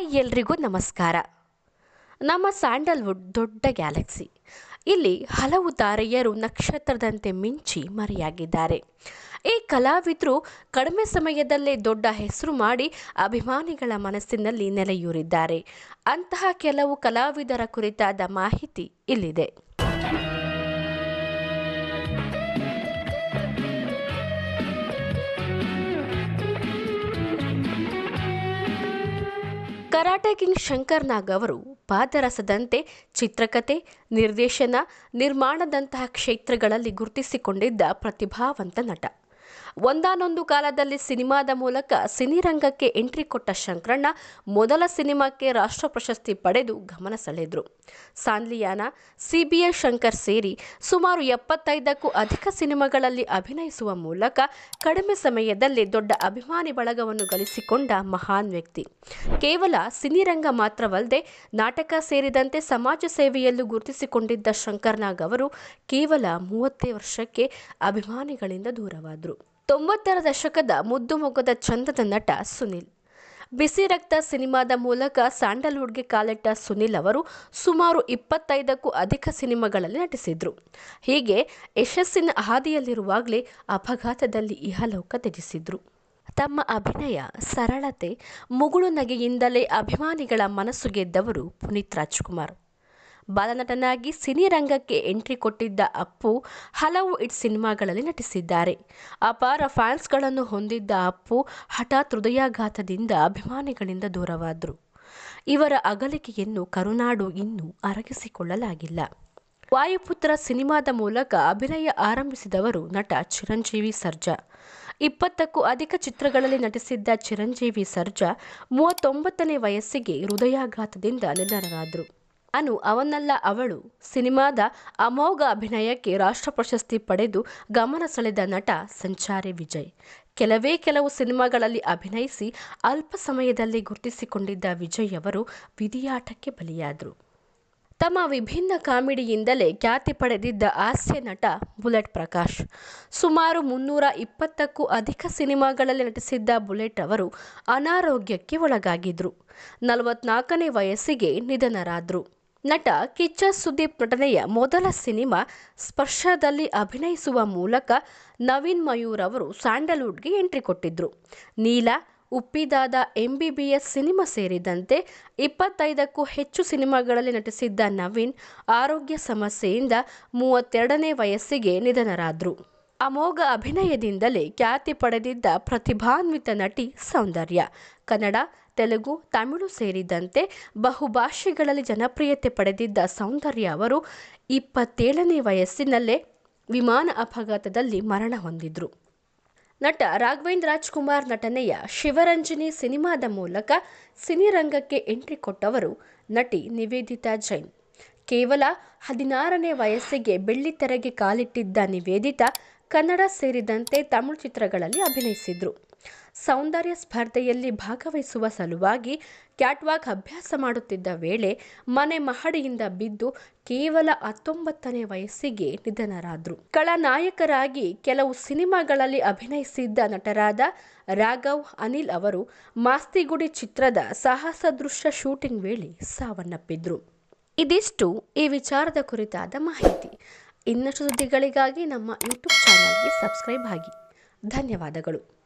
Hi ಎಲ್ರಿಗೂ ನಮಸ್ಕಾರ. ನಮ್ಮ ಸ್ಯಾಂಡಲ್ವುಡ್ ದೊಡ್ಡ ಗ್ಯಾಲಕ್ಸಿ. ಇಲ್ಲಿ ಹಲವು ತಾರೆಯರು ನಕ್ಷತ್ರದಂತೆ ಮಿಂಚಿ ಮರೆಯಾಗಿದ್ದಾರೆ. ಈ ಕಲಾವಿದರು ಕಡಿಮೆ ಸಮಯದಲ್ಲೇ ದೊಡ್ಡ ಹೆಸರು ಮಾಡಿ ಅಭಿಮಾನಿಗಳ ಮನಸ್ಸಿನಲ್ಲಿ ನೆಲೆಯೂರಿದ್ದಾರೆ. ಅಂತಹ ಕೆಲವು ಕಲಾವಿದರ ಕುರಿತಾದ ಮಾಹಿತಿ ಇಲ್ಲಿದೆ. ಕರಾಟೆ ಕಿಂಗ್ ಶಂಕರ್ ನಾಗ್ ಅವರು ಪಾದರಸದಂತೆ ಚಿತ್ರಕತೆ ನಿರ್ದೇಶನ ನಿರ್ಮಾಣದಂತಹ ಕ್ಷೇತ್ರಗಳಲ್ಲಿ ಗುರುತಿಸಿಕೊಂಡಿದ್ದ ಪ್ರತಿಭಾವಂತ ನಟ. ಒಂದಾನೊಂದು ಕಾಲದಲ್ಲಿ ಸಿನಿಮಾದ ಮೂಲಕ ಸಿನಿರಂಗಕ್ಕೆ ಎಂಟ್ರಿ ಕೊಟ್ಟ ಶಂಕರಣ್ಣ ಮೊದಲ ಸಿನಿಮಾಕ್ಕೆ ರಾಷ್ಟ್ರ ಪ್ರಶಸ್ತಿ ಪಡೆದು ಗಮನ ಸೆಳೆದ್ರು. ಸಾನ್ಲಿಯಾನ ಸಿಬಿಎ ಶಂಕರ್ ಸೇರಿ ಸುಮಾರು ಎಪ್ಪತ್ತೈದಕ್ಕೂ ಅಧಿಕ ಸಿನಿಮಾಗಳಲ್ಲಿ ಅಭಿನಯಿಸುವ ಮೂಲಕ ಕಡಿಮೆ ಸಮಯದಲ್ಲಿ ದೊಡ್ಡ ಅಭಿಮಾನಿ ಬಳಗವನ್ನು ಗಳಿಸಿಕೊಂಡ ಮಹಾನ್ ವ್ಯಕ್ತಿ. ಕೇವಲ ಸಿನಿರಂಗ ಮಾತ್ರವಲ್ಲದೆ ನಾಟಕ ಸೇರಿದಂತೆ ಸಮಾಜ ಸೇವೆಯಲ್ಲೂ ಗುರುತಿಸಿಕೊಂಡಿದ್ದ ಶಂಕರ್ನಾಗ್ ಅವರು ಕೇವಲ ಮೂವತ್ತೇ ವರ್ಷಕ್ಕೆ ಅಭಿಮಾನಿಗಳಿಂದ ದೂರವಾದರು. ತೊಂಬತ್ತರ ದಶಕದ ಮುದ್ದು ಮೊಗದ ಚಂದದ ನಟ ಸುನಿಲ್. ಬಿಸಿ ರಕ್ತ ಸಿನಿಮಾದ ಮೂಲಕ ಸ್ಯಾಂಡಲ್ವುಡ್ಗೆ ಕಾಲಿಟ್ಟ ಸುನಿಲ್ ಅವರು ಸುಮಾರು ಇಪ್ಪತ್ತೈದಕ್ಕೂ ಅಧಿಕ ಸಿನಿಮಾಗಳಲ್ಲಿ ನಟಿಸಿದ್ರು. ಹೀಗೆ ಯಶಸ್ಸಿನ ಹಾದಿಯಲ್ಲಿರುವಾಗಲೇ ಅಪಘಾತದಲ್ಲಿ ಇಹಲೋಕ ತ್ಯಜಿಸಿದ್ರು. ತಮ್ಮ ಅಭಿನಯ, ಸರಳತೆ, ಮುಗುಳು ನಗೆಯಿಂದಲೇ ಅಭಿಮಾನಿಗಳ ಮನಸ್ಸು ಗೆದ್ದವರು ಪುನೀತ್ ರಾಜ್ಕುಮಾರ್. ಬಾಲನಟನಾಗಿ ಸಿನಿರಂಗಕ್ಕೆ ಎಂಟ್ರಿ ಕೊಟ್ಟಿದ್ದ ಅಪ್ಪು ಹಲವು ಇಟ್ ಸಿನಿಮಾಗಳಲ್ಲಿ ನಟಿಸಿದ್ದಾರೆ. ಅಪಾರ ಫ್ಯಾನ್ಸ್ಗಳನ್ನು ಹೊಂದಿದ್ದ ಅಪ್ಪು ಹಠಾತ್ ಹೃದಯಾಘಾತದಿಂದ ಅಭಿಮಾನಿಗಳಿಂದ ದೂರವಾದರು. ಇವರ ಅಗಲಿಕೆಯನ್ನು ಕರುನಾಡು ಇನ್ನೂ ಅರಗಿಸಿಕೊಳ್ಳಲಾಗಿಲ್ಲ. ವಾಯುಪುತ್ರ ಸಿನಿಮಾದ ಮೂಲಕ ಅಭಿನಯ ಆರಂಭಿಸಿದವರು ನಟ ಚಿರಂಜೀವಿ ಸರ್ಜಾ. ಇಪ್ಪತ್ತಕ್ಕೂ ಅಧಿಕ ಚಿತ್ರಗಳಲ್ಲಿ ನಟಿಸಿದ್ದ ಚಿರಂಜೀವಿ ಸರ್ಜಾ ಮೂವತ್ತೊಂಬತ್ತನೇ ವಯಸ್ಸಿಗೆ ಹೃದಯಾಘಾತದಿಂದ ನಿಧನರಾದರು. ಅನು ಅವನಲ್ಲ ಅವಳು. ಸಿನಿಮಾದ ಅಮೋಘ ಅಭಿನಯಕ್ಕೆ ರಾಷ್ಟ್ರ ಪ್ರಶಸ್ತಿ ಪಡೆದು ಗಮನ ಸೆಳೆದ ನಟ ಸಂಚಾರಿ ವಿಜಯ್. ಕೆಲವೇ ಕೆಲವು ಸಿನಿಮಾಗಳಲ್ಲಿ ಅಭಿನಯಿಸಿ ಅಲ್ಪ ಸಮಯದಲ್ಲಿ ಗುರುತಿಸಿಕೊಂಡಿದ್ದ ವಿಜಯ್ ಅವರು ವಿಧಿಯಾಟಕ್ಕೆ ಬಲಿಯಾದರು. ತಮ್ಮ ವಿಭಿನ್ನ ಕಾಮಿಡಿಯಿಂದಲೇ ಖ್ಯಾತಿ ಪಡೆದಿದ್ದ ಹಾಸ್ಯ ನಟ ಬುಲೆಟ್ ಪ್ರಕಾಶ್. ಸುಮಾರು ಮುನ್ನೂರ ಇಪ್ಪತ್ತಕ್ಕೂ ಅಧಿಕ ಸಿನಿಮಾಗಳಲ್ಲಿ ನಟಿಸಿದ್ದ ಬುಲೆಟ್ ಅವರು ಅನಾರೋಗ್ಯಕ್ಕೆ ಒಳಗಾಗಿದ್ರು. ನಲವತ್ನಾಲ್ಕನೇ ವಯಸ್ಸಿಗೆ ನಿಧನರಾದರು. ನಟ ಕಿಚ್ಚ ಸುದೀಪ್ ನಟನೆಯ ಮೊದಲ ಸಿನಿಮಾ ಸ್ಪರ್ಶದಲ್ಲಿ ಅಭಿನಯಿಸುವ ಮೂಲಕ ನವೀನ್ ಮಯೂರ್ ಅವರು ಸ್ಯಾಂಡಲ್ವುಡ್ಗೆ ಎಂಟ್ರಿ ಕೊಟ್ಟಿದ್ರು. ನೀಲ ಉಪ್ಪಿದಾದ ಎಂಬಿಬಿಎಸ್ ಸಿನಿಮಾ ಸೇರಿದಂತೆ ಇಪ್ಪತ್ತೈದಕ್ಕೂ ಹೆಚ್ಚು ಸಿನಿಮಾಗಳಲ್ಲಿ ನಟಿಸಿದ್ದ ನವೀನ್ ಆರೋಗ್ಯ ಸಮಸ್ಯೆಯಿಂದ ಮೂವತ್ತೆರಡನೇ ವಯಸ್ಸಿಗೆ ನಿಧನರಾದರು. ಅಮೋಘ ಅಭಿನಯದಿಂದಲೇ ಖ್ಯಾತಿ ಪಡೆದಿದ್ದ ಪ್ರತಿಭಾನ್ವಿತ ನಟಿ ಸೌಂದರ್ಯ. ಕನ್ನಡ, ತೆಲುಗು, ತಮಿಳು ಸೇರಿದಂತೆ ಬಹುಭಾಷೆಗಳಲ್ಲಿ ಜನಪ್ರಿಯತೆ ಪಡೆದಿದ್ದ ಸೌಂದರ್ಯ ಅವರು ಇಪ್ಪತ್ತೇಳನೇ ವಯಸ್ಸಿನಲ್ಲೇ ವಿಮಾನ ಅಪಘಾತದಲ್ಲಿ ಮರಣ ಹೊಂದಿದ್ರು. ನಟ ರಾಘವೇಂದ್ರ ರಾಜ್ಕುಮಾರ್ ನಟನೆಯ ಶಿವರಂಜನಿ ಸಿನಿಮಾದ ಮೂಲಕ ಸಿನಿರಂಗಕ್ಕೆ ಎಂಟ್ರಿ ಕೊಟ್ಟವರು ನಟಿ ನಿವೇದಿತಾ ಜೈನ್. ಕೇವಲ ಹದಿನಾರನೇ ವಯಸ್ಸಿಗೆ ಬೆಳ್ಳಿತೆರೆಗೆ ಕಾಲಿಟ್ಟಿದ್ದ ನಿವೇದಿತಾ ಕನ್ನಡ ಸೇರಿದಂತೆ ತಮಿಳು ಚಿತ್ರಗಳಲ್ಲಿ ಅಭಿನಯಿಸಿದ್ರು. ಸೌಂದರ್ಯ ಸ್ಪರ್ಧೆಯಲ್ಲಿ ಭಾಗವಹಿಸುವ ಸಲುವಾಗಿ ಕ್ಯಾಟ್ವಾಕ್ ಅಭ್ಯಾಸ ಮಾಡುತ್ತಿದ್ದ ವೇಳೆ ಮನೆ ಮಹಡಿಯಿಂದ ಬಿದ್ದು ಕೇವಲ ಹತ್ತೊಂಬತ್ತನೇ ವಯಸ್ಸಿಗೆ ನಿಧನರಾದರು. ಖಳನಾಯಕರಾಗಿ ಕೆಲವು ಸಿನಿಮಾಗಳಲ್ಲಿ ಅಭಿನಯಿಸಿದ್ದ ನಟರಾದ ರಾಘವ್, ಅನಿಲ್ ಅವರು ಮಾಸ್ತಿಗುಡಿ ಚಿತ್ರದ ಸಾಹಸ ದೃಶ್ಯ ಶೂಟಿಂಗ್ ವೇಳೆ ಸಾವನ್ನಪ್ಪಿದ್ರು. ಇದಿಷ್ಟು ಈ ವಿಚಾರದ ಕುರಿತಾದ ಮಾಹಿತಿ. ಇನ್ನಷ್ಟು ಸುದ್ದಿಗಳಿಗಾಗಿ ನಮ್ಮ ಯೂಟ್ಯೂಬ್ ಚಾನಲ್ಗೆ ಸಬ್ಸ್ಕ್ರೈಬ್ ಆಗಿ. ಧನ್ಯವಾದಗಳು.